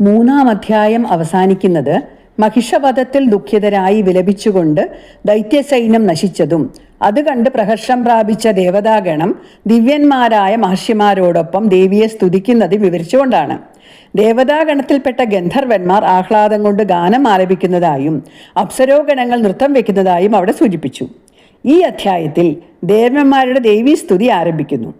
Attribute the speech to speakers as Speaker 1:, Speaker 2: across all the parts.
Speaker 1: മൂന്നാം അധ്യായം അവസാനിക്കുന്നത് മഹിഷവധത്തിൽ ദുഃഖിതരായി വിലപിച്ചുകൊണ്ട് ദൈത്യസൈന്യം നശിച്ചതും അത് കണ്ട് പ്രഹർഷം പ്രാപിച്ച ദേവതാഗണം ദിവ്യന്മാരായ മഹർഷിമാരോടൊപ്പം ദേവിയെ സ്തുതിക്കുന്നത് വിവരിച്ചുകൊണ്ടാണ്. ദേവതാഗണത്തിൽപ്പെട്ട ഗന്ധർവന്മാർ ആഹ്ലാദം കൊണ്ട് ഗാനം ആലപിക്കുന്നതായും അപ്സരോഗണങ്ങൾ നൃത്തം വെക്കുന്നതായും അവിടെ സൂചിപ്പിച്ചു. ഈ അധ്യായത്തിൽ ദേവന്മാരുടെ ദേവീസ്തുതി ആരംഭിക്കുന്നു.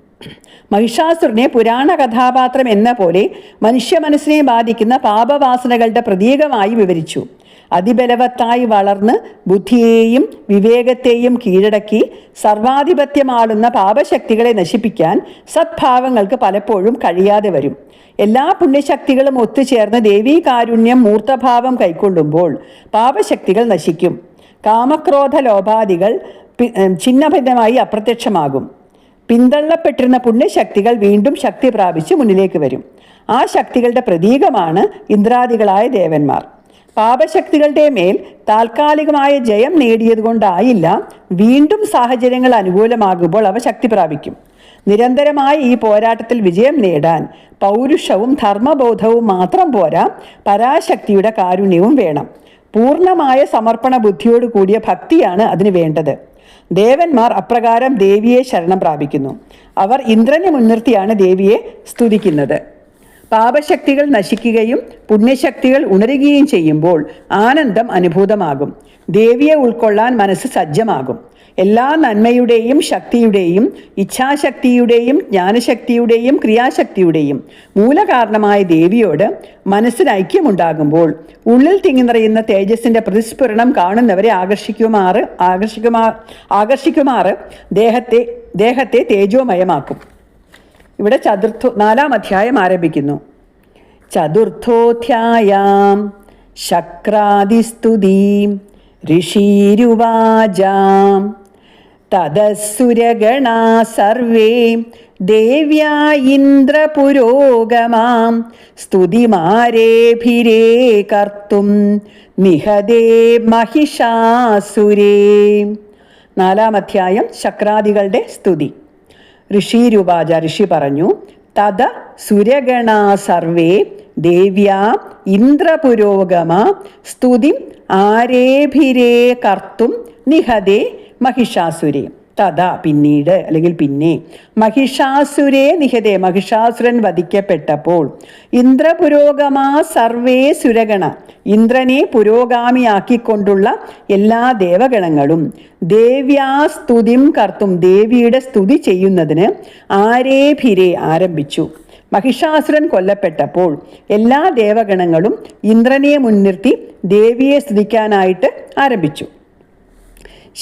Speaker 1: മഹിഷാസുരനെ പുരാണ കഥാപാത്രം എന്ന പോലെ മനുഷ്യ മനസ്സിനെ ബാധിക്കുന്ന പാപവാസനകളുടെ പ്രതീകമായി വിവരിച്ചു. അതിബലവത്തായി വളർന്ന് ബുദ്ധിയെയും വിവേകത്തെയും കീഴടക്കി സർവാധിപത്യമാളുന്ന പാപശക്തികളെ നശിപ്പിക്കാൻ സദ്ഭാവങ്ങൾക്ക് പലപ്പോഴും കഴിയാതെ വരും. എല്ലാ പുണ്യശക്തികളും ഒത്തുചേർന്ന് ദേവീ കാരുണ്യം മൂർത്തഭാവം കൈക്കൊള്ളുമ്പോൾ പാപശക്തികൾ നശിക്കും. കാമക്രോധ ലോപാദികൾ ചിഹ്നഭിന്നമായി അപ്രത്യക്ഷമാകും. പിന്തള്ളപ്പെട്ടിരുന്ന പുണ്യശക്തികൾ വീണ്ടും ശക്തി പ്രാപിച്ച് മുന്നിലേക്ക് വരും. ആ ശക്തികളുടെ പ്രതീകമാണ് ഇന്ദ്രാദികളായ ദേവന്മാർ. പാപശക്തികളുടെ മേൽ താൽക്കാലികമായ ജയം നേടിയതുകൊണ്ടായില്ല വീണ്ടും സാഹചര്യങ്ങൾ അനുകൂലമാകുമ്പോൾ അവ ശക്തി പ്രാപിക്കും. നിരന്തരമായ ഈ പോരാട്ടത്തിൽ വിജയം നേടാൻ പൗരുഷവും ധർമ്മബോധവും മാത്രം പോരാ പരാശക്തിയുടെ കാരുണ്യവും വേണം. പൂർണമായ സമർപ്പണ ബുദ്ധിയോട് കൂടിയ ഭക്തിയാണ് അതിന് വേണ്ടത്. ദേവന്മാർ അപ്രകാരം ദേവിയെ ശരണം പ്രാപിക്കുന്നു. അവർ ഇന്ദ്രനെ മുൻനിർത്തിയാണ് ദേവിയെ സ്തുതിക്കുന്നത്. പാപശക്തികൾ നശിക്കുകയും പുണ്യശക്തികൾ ഉണരുകയും ചെയ്യുമ്പോൾ ആനന്ദം അനുഭൂതമാകും. ദേവിയെ ഉൾക്കൊള്ളാൻ മനസ്സ് സജ്ജമാകും. എല്ലാ നന്മയുടെയും ശക്തിയുടെയും ഇച്ഛാശക്തിയുടെയും ജ്ഞാനശക്തിയുടെയും ക്രിയാശക്തിയുടെയും മൂലകാരണമായ ദേവിയോട് മനസ്സിന് ഐക്യമുണ്ടാകുമ്പോൾ ഉള്ളിൽ തിങ്ങിനിറയുന്ന തേജസ്സിന്റെ പ്രതിസ്ഫുരണം കാണുന്നവരെ ആകർഷിക്കുമാറ് ആകർഷിക്കുമാ ആകർഷിക്കുമാറ് ദേഹത്തെ ദേഹത്തെ തേജോമയമാക്കും. ഇവിടെ ചതുർത്ഥ നാലാം അധ്യായം ആരംഭിക്കുന്നു. ചതുർത്ഥോധ്യായാം ശക്രാതിസ്തുതീം ഋഷീരുവാജാം തദസുരഗണാ സർവേ ദേവ്യാ ഇന്ദ്രപുരോഗമാം. സ്തുതിമാരേഭിരേ കർത്തും നിഹദേ മഹിഷാസുരേ. നാലാം അധ്യായം ശക്രാദികളുടെ സ്തുതി. ഋഷിരുവാച ഋഷി പറഞ്ഞു തത സുരഗണ സർവേ ദേവ്യ ഇന്ദ്രപുരോഗമ സ്തുതി ആരേഭിരേ കർത്തും നിഹതേ മഹിഷാസുരേ. തഥാ പിന്നീട് അല്ലെങ്കിൽ പിന്നെ മഹിഷാസുരേ നിഹതേ മഹിഷാസുരൻ വധിക്കപ്പെട്ടപ്പോൾ ഇന്ദ്രപുരോഗമാ സർവേ സുരഗണ ഇന്ദ്രനെ പുരോഗാമിയാക്കിക്കൊണ്ടുള്ള എല്ലാ ദേവഗണങ്ങളും ദേവ്യാസ്തുതിം കർത്തും ദേവിയുടെ സ്തുതി ചെയ്യുന്നതിന് ആരേഭിരെ ആരംഭിച്ചു. മഹിഷാസുരൻ കൊല്ലപ്പെട്ടപ്പോൾ എല്ലാ ദേവഗണങ്ങളും ഇന്ദ്രനെ മുൻനിർത്തി ദേവിയെ സ്തുതിക്കാനായിട്ട് ആരംഭിച്ചു.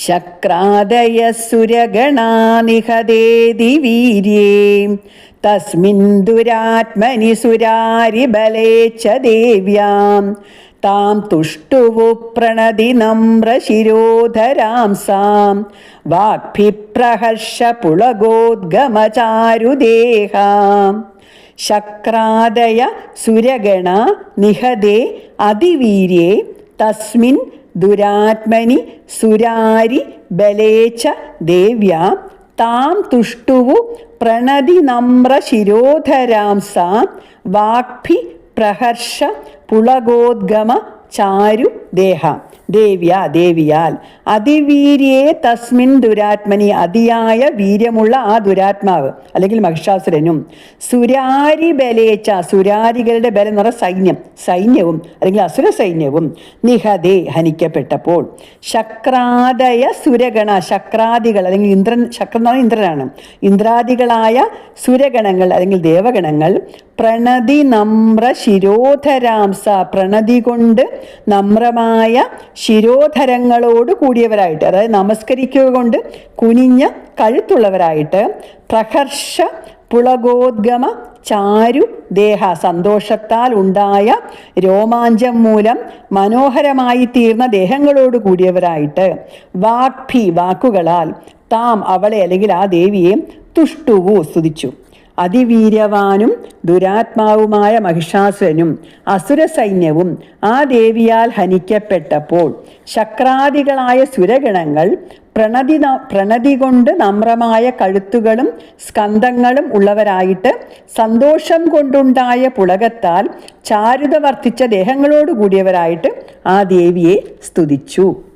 Speaker 1: ശക്രാദയ സുരഗണാനിഹതേതി വീര്യേ. തസ്മിൻ ദുരാത്മനി സുരാരി ബലേ ച ദേവ്യാം. താം തുഷ്ടുവു പ്രണതി നമ്രശിരോധരാം സാം. വാഗ്ഭിപ്രഹർഷ പുളഗോദ്ഗമചാരുദേഹാം ശക്രാദയ സുരഗണ നിഹതേ അതിവീര്യേ. തസ്മിൻ ദുരാത്മനി സുരാരി ബലേച്ച ദേവ്യ. താം തുഷ്ടുവു പ്രണതി നമ്ര ശിരോധരാം സാ. വാഗ്ഭി പ്രഹർഷ പുളഗോദ്ഗമ ചാരു ദേഹ. ദേവ്യ ദേവിയാൽ. അതിവീര്യേ തസ്മിൻ ദുരാത്മനി അതിയായ വീര്യമുള്ള ആ ദുരാത്മാവ് അല്ലെങ്കിൽ മഹിഷാസുരനും. സുരാരി ബലേച്ച സുരാരികളുടെ ബലം എന്ന് പറഞ്ഞ സൈന്യം സൈന്യവും അല്ലെങ്കിൽ അസുര സൈന്യവും നിഹതേ ഹനിക്കപ്പെട്ടപ്പോൾ. ശക്രാദയ സുരഗണ ശക്രാദികൾ അല്ലെങ്കിൽ ഇന്ദ്രൻ ശക്രൻ എന്ന് പറഞ്ഞാൽ ഇന്ദ്രനാണ്. ഇന്ദ്രാദികളായ സുരഗണങ്ങൾ അല്ലെങ്കിൽ ദേവഗണങ്ങൾ പ്രണതി നമ്ര ശിരോധരാംസ പ്രണതി കൊണ്ട് നമ്രമായ ശിരോധരങ്ങളോട് കൂടിയവരായിട്ട് അതായത് നമസ്കരിക്കുക കൊണ്ട് കുനിഞ്ഞ കഴുത്തുള്ളവരായിട്ട് പ്രഹർഷ പുളകോദ്ഗമ ചാരു ദേഹ സന്തോഷത്താൽ ഉണ്ടായ രോമാഞ്ചം മൂലം മനോഹരമായി തീർന്ന ദേഹങ്ങളോട് കൂടിയവരായിട്ട് വാഗ്ഭി വാക്കുകളാൽ താം അവളെ അല്ലെങ്കിൽ ആ ദേവിയെ തുഷ്ടുവു സ്തുതിച്ചു. അതിവീര്യവാനും ദുരാത്മാവുമായ മഹിഷാസുരനും അസുര സൈന്യവും ആ ദേവിയാൽ ഹനിക്കപ്പെട്ടപ്പോൾ ശക്രാദികളായ സുരഗണങ്ങൾ പ്രണതി പ്രണതി കൊണ്ട് നമ്രമായ കഴുത്തുകളും സ്കന്ധങ്ങളും ഉള്ളവരായിട്ട് സന്തോഷം കൊണ്ടുണ്ടായ പുളകത്താൽ ചാരുത വർദ്ധിച്ച ദേഹങ്ങളോട് കൂടിയവരായിട്ട് ആ ദേവിയെ സ്തുതിച്ചു.